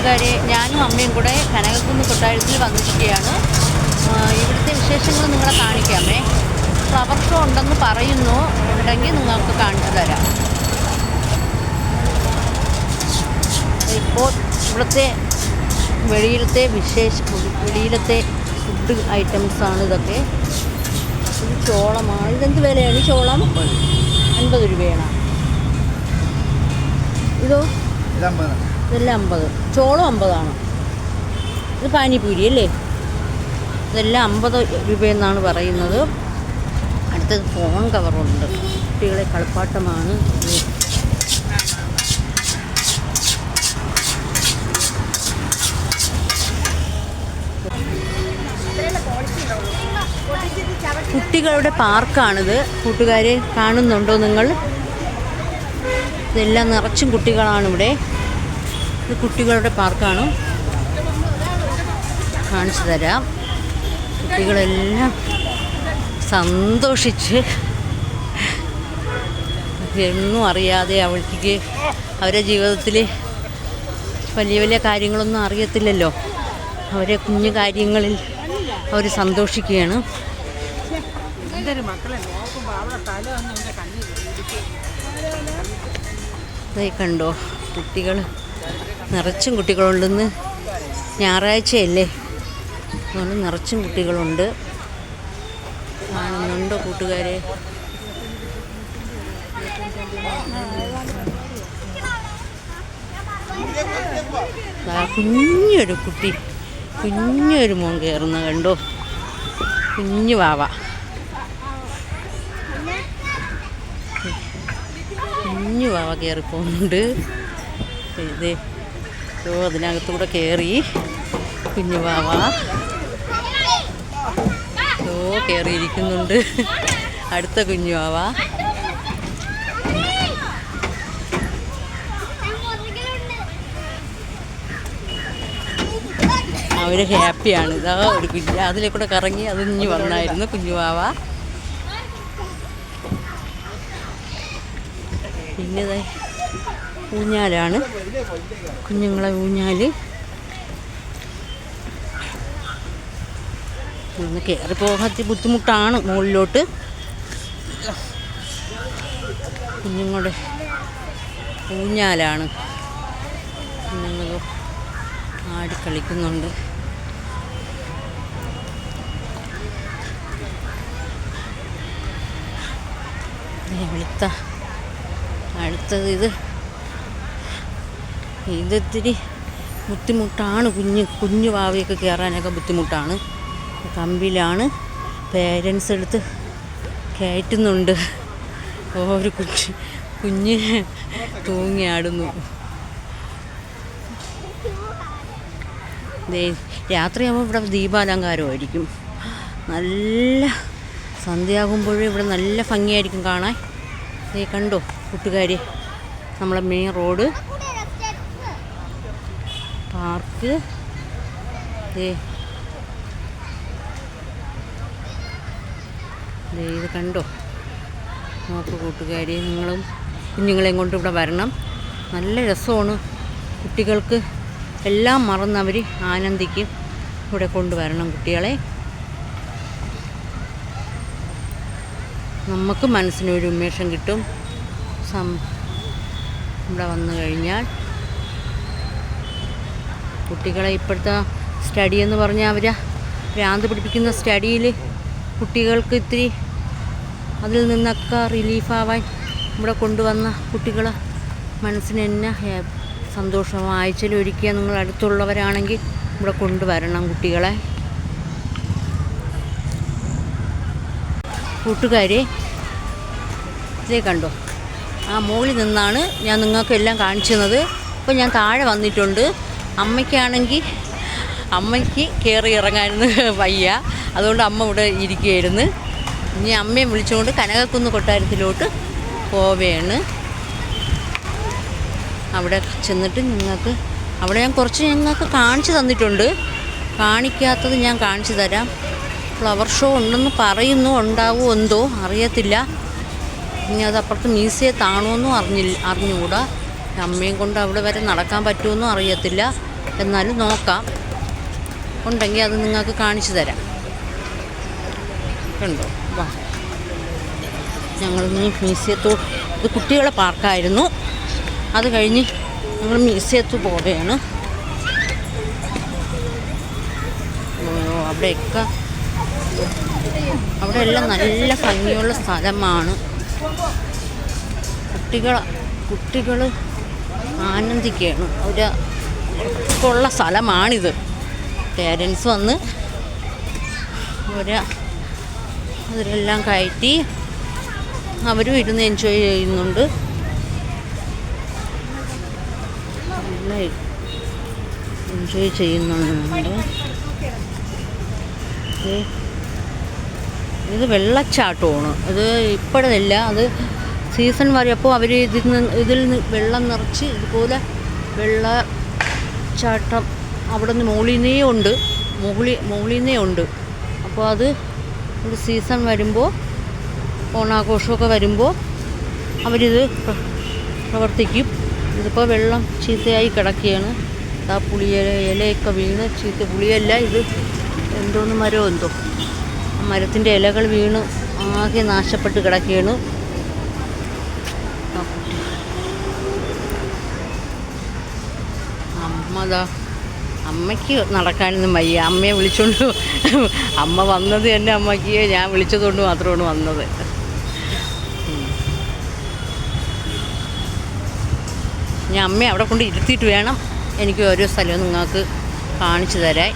കൂട്ടുകാരെ ഞാനും അമ്മയും കൂടെ കനകക്കുന്ന് കൊട്ടാരത്തിൽ വന്നിരിക്കുകയാണ്. ഇവിടുത്തെ വിശേഷങ്ങൾ നിങ്ങളെ കാണിക്കാമേ. ഫ്ലവർ ഷോ ഉണ്ടെന്ന് പറയുന്നു. ഉണ്ടെങ്കിൽ നിങ്ങൾക്ക് കാണിച്ചു തരാം. ഇപ്പോൾ ഇവിടുത്തെ വെളിയിലത്തെ വിശേഷ വെളിയിലത്തെ ഫുഡ് ഐറ്റംസാണ് ഇതൊക്കെ. ഇത് ചോളമാണ്. ഇതെന്ത് വിലയാണ്? ചോളം അൻപത് രൂപയാണ്. ഇതോ ഇതെല്ലാം അമ്പത്. ചോളം അമ്പതാണ്. ഇത് പാനിപ്പൂരി അല്ലേ? ഇതെല്ലാം അമ്പത് രൂപയെന്നാണ് പറയുന്നത്. അടുത്തത് ഫോൺ കവറുണ്ട് കുട്ടികളെ കളിപ്പാട്ടമാണ്. കുട്ടികളുടെ പാർക്കാണിത്. കൂട്ടുകാരെ കാണുന്നുണ്ടോ നിങ്ങൾ? ഇതെല്ലാം നിറച്ചും കുട്ടികളാണ് ഇവിടെ ഇത് കുട്ടികളുടെ പാർക്കാണ്. കാണിച്ചു തരാം. കുട്ടികളെല്ലാം സന്തോഷിച്ച് എന്നും അറിയാതെ അവൾക്ക് അവരുടെ ജീവിതത്തിൽ വലിയ വലിയ കാര്യങ്ങളൊന്നും അറിയത്തില്ലല്ലോ. അവരെ കുഞ്ഞു കാര്യങ്ങളിൽ അവർ സന്തോഷിക്കുകയാണ്. കണ്ടോ കുട്ടികൾ നിറച്ചും കുട്ടികളുണ്ടെന്ന് ഞായറാഴ്ചയല്ലേ? അതുകൊണ്ട് നിറച്ചും കുട്ടികളുണ്ട്. കാണുന്നുണ്ടോ കൂട്ടുകാരെ? കുഞ്ഞൊരു കുട്ടി. കുഞ്ഞൊരു മോൻ കയറുന്ന കണ്ടോ? കുഞ്ഞു വാവ. കുഞ്ഞു വാവ കയറി പോകുന്നുണ്ട് ഇത് ഓ അതിനകത്തൂടെ കയറി കുഞ്ഞു വാവ ഓ കയറിയിരിക്കുന്നുണ്ട് അടുത്ത കുഞ്ഞു വാവ അവർ ഹാപ്പിയാണ്. ഇതാ ഒരു കുഞ്ഞ് അതിലെ കൂടെ കറങ്ങി അത് ഇഞ്ഞു വന്നായിരുന്നു കുഞ്ഞുവാവ പിന്നെ ഊഞ്ഞാലാണ്. കുഞ്ഞുങ്ങളെ ഊഞ്ഞാൽ ഒന്ന് കയറി പോകാത്തി ബുദ്ധിമുട്ടാണ് മുകളിലോട്ട്. കുഞ്ഞുങ്ങളുടെ ഊഞ്ഞാലാണ്. കുഞ്ഞുങ്ങൾ ആടിക്കളിക്കുന്നുണ്ട് വെളുത്ത. അടുത്തത് ഇത്. ഇതിത്തിരി ബുദ്ധിമുട്ടാണ്. കുഞ്ഞ് കുഞ്ഞു വാവയൊക്കെ കയറാനൊക്കെ ബുദ്ധിമുട്ടാണ്. കമ്പിലാണ് പേരൻസ് എടുത്ത് കയറ്റുന്നുണ്ട്. ഒരു കുഞ്ഞ് കുഞ്ഞ് തൂങ്ങിയാടുന്നു രാത്രിയാകുമ്പോൾ ഇവിടെ ദീപാലങ്കാരമായിരിക്കും. നല്ല സന്ധ്യയാകുമ്പോഴും ഇവിടെ നല്ല ഭംഗിയായിരിക്കും കാണാൻ. കണ്ടോ കൂട്ടുകാരി? നമ്മളെ മെയിൻ റോഡ് പാർക്ക്. ഇത് കണ്ടോ? നോക്ക് കൂട്ടുകാരി നിങ്ങളും കുഞ്ഞുങ്ങളെയും കൊണ്ട് ഇവിടെ വരണം. നല്ല രസമാണ് കുട്ടികൾക്ക്. എല്ലാം മറന്നവർ ആനന്ദിക്കും ഇവിടെ കൊണ്ടുവരണം കുട്ടികളെ. നമുക്ക് മനസ്സിനൊരു ഉന്മേഷം കിട്ടും. സം ഇവിടെ വന്നു കഴിഞ്ഞാൽ. കുട്ടികളെ ഇപ്പോഴത്തെ സ്റ്റഡി എന്ന് പറഞ്ഞാൽ അവർ ഭ്രാന്ത് പിടിപ്പിക്കുന്ന സ്റ്റഡിയിൽ കുട്ടികൾക്ക് ഇത്തിരി അതിൽ നിന്നൊക്കെ റിലീഫാവാൻ ഇവിടെ കൊണ്ടുവന്ന കുട്ടികൾ മനസ്സിന് തന്നെ ഹേ- സന്തോഷം ആഴ്ചയിൽ ഒരിക്കൽ നിങ്ങൾ അടുത്തുള്ളവരാണെങ്കിൽ ഇവിടെ കൊണ്ടുവരണം കുട്ടികളെ. കൂട്ടുകാരെ ഇതേ കണ്ടോ? ആ മുകളിൽ നിന്നാണ് ഞാൻ നിങ്ങൾക്കെല്ലാം കാണിച്ചു തന്നത്. ഞാൻ താഴെ വന്നിട്ടുണ്ട്. അമ്മയ്ക്കാണെങ്കിൽ അമ്മയ്ക്ക് കയറി ഇറങ്ങാനൊന്ന് വയ്യ. അതുകൊണ്ട് അമ്മ ഇവിടെ ഇരിക്കുകയായിരുന്നു. ഇനി അമ്മയെ വിളിച്ചുകൊണ്ട് കനകക്കുന്ന് കൊട്ടാരത്തിലോട്ട് പോവുകയാണ് അവിടെ ചെന്നിട്ട് നിങ്ങൾക്ക് അവിടെ ഞാൻ കുറച്ച് ഞങ്ങൾക്ക് കാണിച്ചു തന്നിട്ടുണ്ട്. കാണിക്കാത്തത് ഞാൻ കാണിച്ചു തരാം. ഫ്ലവർ ഷോ ഉണ്ടെന്ന് പറയുന്നു ഉണ്ടാവുമോ എന്തോ അറിയത്തില്ല. ഇനി അത് അപ്പുറത്ത് മ്യൂസിയത്താണോന്നും അറിഞ്ഞില്ല അറിഞ്ഞുകൂടാ. അമ്മയും കൊണ്ട് അവിടെ വരെ നടക്കാൻ പറ്റുമെന്നും അറിയത്തില്ല. എന്നാലും നോക്കാം. ഉണ്ടെങ്കിൽ അത് നിങ്ങൾക്ക് കാണിച്ചു തരാം. കണ്ടോ? വാ. ഞങ്ങൾ മ്യൂസിയത്തോ ഇത് കുട്ടികളെ പാർക്കായിരുന്നു. അത് കഴിഞ്ഞ് ഞങ്ങൾ മ്യൂസിയത്ത് പോവുകയാണ്. അവിടെയൊക്കെ അവിടെ എല്ലാം നല്ല ഭംഗിയുള്ള സ്ഥലമാണ്. കുട്ടികൾ കുട്ടികൾ ആനന്ദിക്കുകയാണ്. ഒരു ഉള്ള സ്ഥലമാണിത്. പേരൻസ് വന്ന് ഒരു അതിലെല്ലാം കയറ്റി അവരും ഇരുന്ന് എൻജോയ് ചെയ്യുന്നുണ്ട്. എൻജോയ് ചെയ്യുന്നുണ്ട്. ഇത് വെള്ളച്ചാട്ടമാണ്. ഇത് ഇപ്പോഴല്ല അത് സീസൺ വരെയപ്പോൾ അവർ ഇതിൽ നിന്ന് ഇതിൽ വെള്ളം നിറച്ച് ഇതുപോലെ വെള്ളച്ചാട്ടം അവിടെ നിന്ന് മുകളിൽ ഉണ്ട്. മുകളിൽ മുകളിൽ ഉണ്ട്. അപ്പോൾ അത് ഒരു സീസൺ വരുമ്പോൾ ഓണാഘോഷമൊക്കെ വരുമ്പോൾ അവരിത് പ്ര- പ്രവർത്തിക്കും. ഇതിപ്പോൾ വെള്ളം ചീത്തയായി കിടക്കുകയാണ്. ആ പുളിയ ഇലയൊക്കെ വീണ് ചീത്ത പുളിയല്ല ഇത്. എന്തോന്ന് മരം എന്തോ. മരത്തിന്റെ ഇലകൾ വീണ് ആകെ നാശപ്പെട്ട് കിടക്കുകയാണ് ആ കുട്ടി. അമ്മതാ അമ്മയ്ക്ക് നടക്കാനൊന്നും വയ്യ. അമ്മയെ വിളിച്ചോണ്ട് അമ്മ വന്നത് തന്നെ അമ്മയ്ക്ക് ഞാൻ വിളിച്ചതുകൊണ്ട് മാത്രമാണ് വന്നത്. ഞാൻ അമ്മയെ അവിടെ കൊണ്ട് ഇരുത്തിയിട്ട് വേണം എനിക്ക് ഓരോ സ്ഥലവും നിങ്ങൾക്ക് കാണിച്ചു തരാൻ.